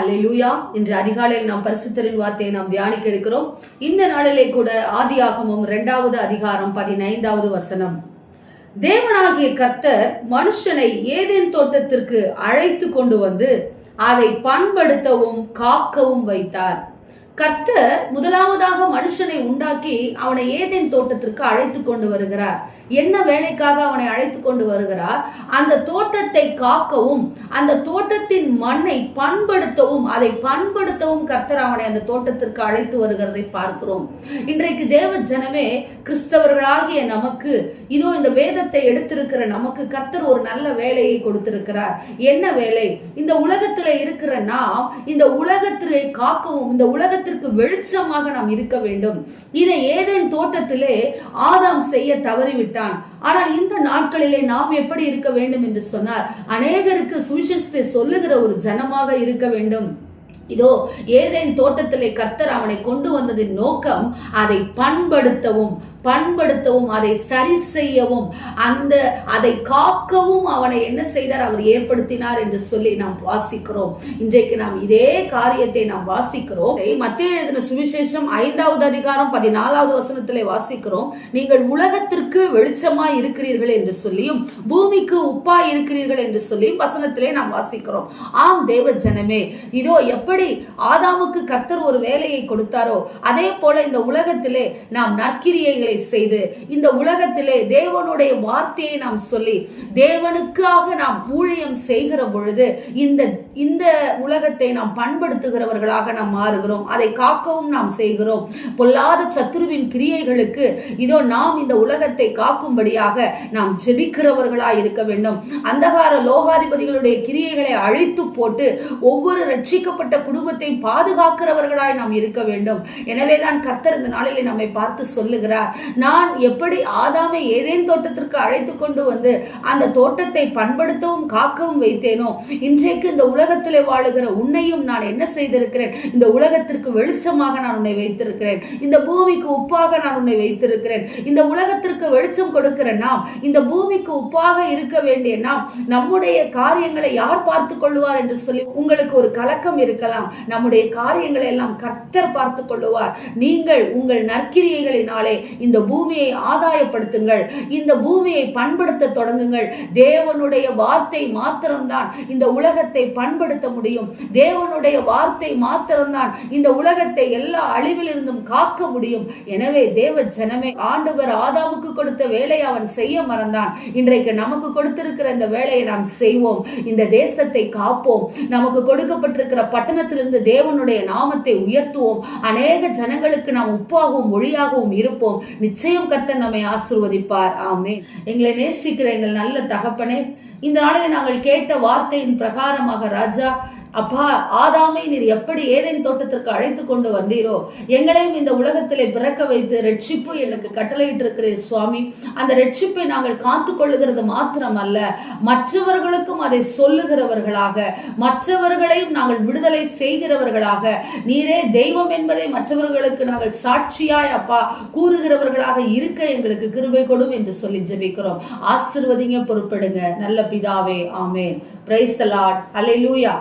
அல்லேலூயா இன்று அதிகாலையில் நாம் பரிசுத்தரின் வார்த்தையை நாம் தியானிக்க இருக்கிறோம். இந்த நாளிலே கூட ஆதியாகமும் இரண்டாவது அதிகாரம் பதினைந்தாவது வசனம். தேவனாகிய கர்த்தர் மனுஷனை ஏதேன் தோட்டத்திற்கு அழைத்து கொண்டு வந்து அதை பண்படுத்தவும் காக்கவும் வைத்தார். கர்த்தர் முதலாவதாக மனுஷனை உண்டாக்கி அவனை ஏதேன் தோட்டத்திற்கு அழைத்து கொண்டு வருகிறார். என்ன வேலைக்காக அவனை அழைத்து கொண்டு வருகிறார்? அந்த தோட்டத்தை காக்கவும் அந்த தோட்டத்தின் மண்ணை பண்படுத்தவும் அதை பண்படுத்தவும் கர்த்தர் அவனை அந்த தோட்டத்திற்கு அழைத்து வருகிறதை பார்க்கிறோம். இன்றைக்கு தேவ ஜனமே கிறிஸ்தவர்களாகிய நமக்கு இதோ இந்த வேதத்தை எடுத்திருக்கிற நமக்கு கர்த்தர் ஒரு நல்ல வேலையை கொடுத்திருக்கிறார். என்ன வேலை? இந்த உலகத்துல இருக்கிற நாம் இந்த உலகத்திலே காக்கவும் இந்த உலகத்திற்கு வெளிச்சமாக நாம் இருக்க வேண்டும். இதை ஏதேன் தோட்டத்திலே ஆதாம் செய்ய விட்டான் ஆனால் இந்த நாட்களிலே நாம் எப்படி இருக்க வேண்டும்? என்று சொன்னார். அநேகருக்கு சுவிசேஷத்தை சொல்லுகிற ஒரு ஜனமாக இருக்க வேண்டும். இதோ ஏதேன் தோட்டத்திலே கர்த்தர் அவனை கொண்டு வந்ததின் நோக்கம் அதை பண்படுத்தவும் பண்படுத்தவும் அதை சரி செய்யவும் அந்த அதை காக்கவும் அவனை என்ன செய்தார்? அவர் ஏற்படுத்தினார் என்று சொல்லி நாம் வாசிக்கிறோம். இன்றைக்கு நாம் இதே காரியத்தை நாம் வாசிக்கிறோம். மத்திய எழுதின சுவிசேஷம் ஐந்தாவது அதிகாரம் பதினாலாவது வசனத்திலே வாசிக்கிறோம். நீங்கள் உலகத்திற்கு வெளிச்சமாய் இருக்கிறீர்கள் என்று சொல்லியும் பூமிக்கு உப்பாய் இருக்கிறீர்கள் என்று சொல்லியும் வசனத்திலே நாம் வாசிக்கிறோம். ஆம் தேவ ஜனமே இதோ எப்படி ஆதாமுக்கு கர்த்தர் ஒரு வேலையை கொடுத்தாரோ அதே போல இந்த உலகத்திலே நாம் நற்கிரியைகளை செய்து இந்த உலகத்திலே தேவனுடைய வார்த்தையை நாம் சொல்லி தேவனுக்காக நாம் ஊழியம் செய்கிற பொழுது இந்த இந்த உலகத்தை நாம் பண்படுத்துகிறவர்களாக நாம் மாறுகிறோம். அதை காக்கவும் நாம் செய்கிறோம். பொல்லாத சத்துருவின் கிரியைகளுக்கு இதோ நாம் இந்த உலகத்தை காக்கும்படியாக நாம் ஜெபிக்கிறவர்களாய் இருக்க வேண்டும். அந்தகார லோகாதிபதிகளுடைய கிரியைகளை அழித்து போட்டு ஒவ்வொரு ரட்சிக்கப்பட்ட குடும்பத்தை பாதுகாக்கிறவர்களாய் நாம் இருக்க வேண்டும். எனவேதான் கர்த்தர் இந்த நாளிலே நம்மை பார்த்து சொல்லுகிறார். நான் எப்படி ஆதாமை ஏதேன் தோட்டத்திற்கு அழைத்து கொண்டு வந்து அந்த தோட்டத்தை பண்படுத்தவும் காக்கவும் வைத்தேனோ? இன்றைக்கு இந்த உலகத்திலே வாழுகிற உன்னையும் நான் என்ன செய்திருக்கிறேன்? இந்த உலகத்திற்கு வெளிச்சமாக நான் உன்னை வைத்திருக்கிறேன். இந்த பூமிக்கு உப்பாக நான் உன்னை வைத்திருக்கிறேன். இந்த உலகத்திற்கு வெளிச்சம் கொடுக்கிற நாம் இந்த பூமிக்கு உப்பாக இருக்க வேண்டிய நாம் நம்முடைய காரியங்களை யார் பார்த்து கொள்வார் என்று சொல்லி உங்களுக்கு ஒரு கலக்கம் இருக்கலாம். நம்முடைய காரியங்களை எல்லாம் கர்த்தர் பார்த்து கொள்ளுவார். நீங்கள் உங்கள் நற்கிரியைகளினாலே இந்த பூமியை ஆதாயப்படுத்துங்கள். இந்த பூமியை பண்படுத்த தொடங்குங்கள். தேவனுடைய வார்த்தை மாத்திரம்தான் இந்த உலகத்தை பண்படுத்த முடியும். தேவனுடைய வார்த்தை மாத்திரம்தான் இந்த உலகத்தை எல்லா அழிவிலிருந்தும் காக்க முடியும். எனவே தேவ ஜனமே ஆண்டவர் ஆதாமுக்கு கொடுத்த வேலையை அவன் செய்ய மறந்தான். இன்றைக்கு நமக்கு கொடுத்திருக்கிற இந்த வேலையை நாம் செய்வோம். இந்த தேசத்தை காப்போம். நமக்கு கொடுக்கப்பட்டிருக்கிற பட்டணத்தை பட்டணத்திலிருந்து தேவனுடைய நாமத்தை உயர்த்துவோம். அநேக ஜனங்களுக்கு நாம் உப்பாகவும் மொழியாகவும் இருப்போம். நிச்சயம் கர்த்தர் நம்மை ஆசிர்வதிப்பார். ஆமே எங்களை நேசிக்கிற எங்கள் நல்ல தகப்பனே இந்த நாளில் நாங்கள் கேட்ட வார்த்தையின் பிரகாரமாக ராஜா அப்பா ஆதாமை நீர் எப்படி ஏதேன் தோட்டத்திற்கு அழைத்து கொண்டு வந்தீரோ? எங்களையும் இந்த உலகத்திலே பிறக்க வைத்து ரட்சிப்பு எனக்கு கட்டளையிட்டு இருக்கிறேன் சுவாமி. அந்த ரட்சிப்பை நாங்கள் காத்து கொள்ளுகிறது மாத்திரமல்ல மற்றவர்களுக்கும் அதை சொல்லுகிறவர்களாக மற்றவர்களையும் நாங்கள் விடுதலை செய்கிறவர்களாக. நீரே தெய்வம் என்பதை மற்றவர்களுக்கு நாங்கள் சாட்சியாய் அப்பா கூறுகிறவர்களாக இருக்க எங்களுக்கு கிருபை கொடும் என்று சொல்லி ஜெபிக்கிறோம். ஆசிர்வதிங்க பொறுப்பெடுங்க. நல்ல பிதாவே ஆமேன். பிரைஸ் அல்லே லூயா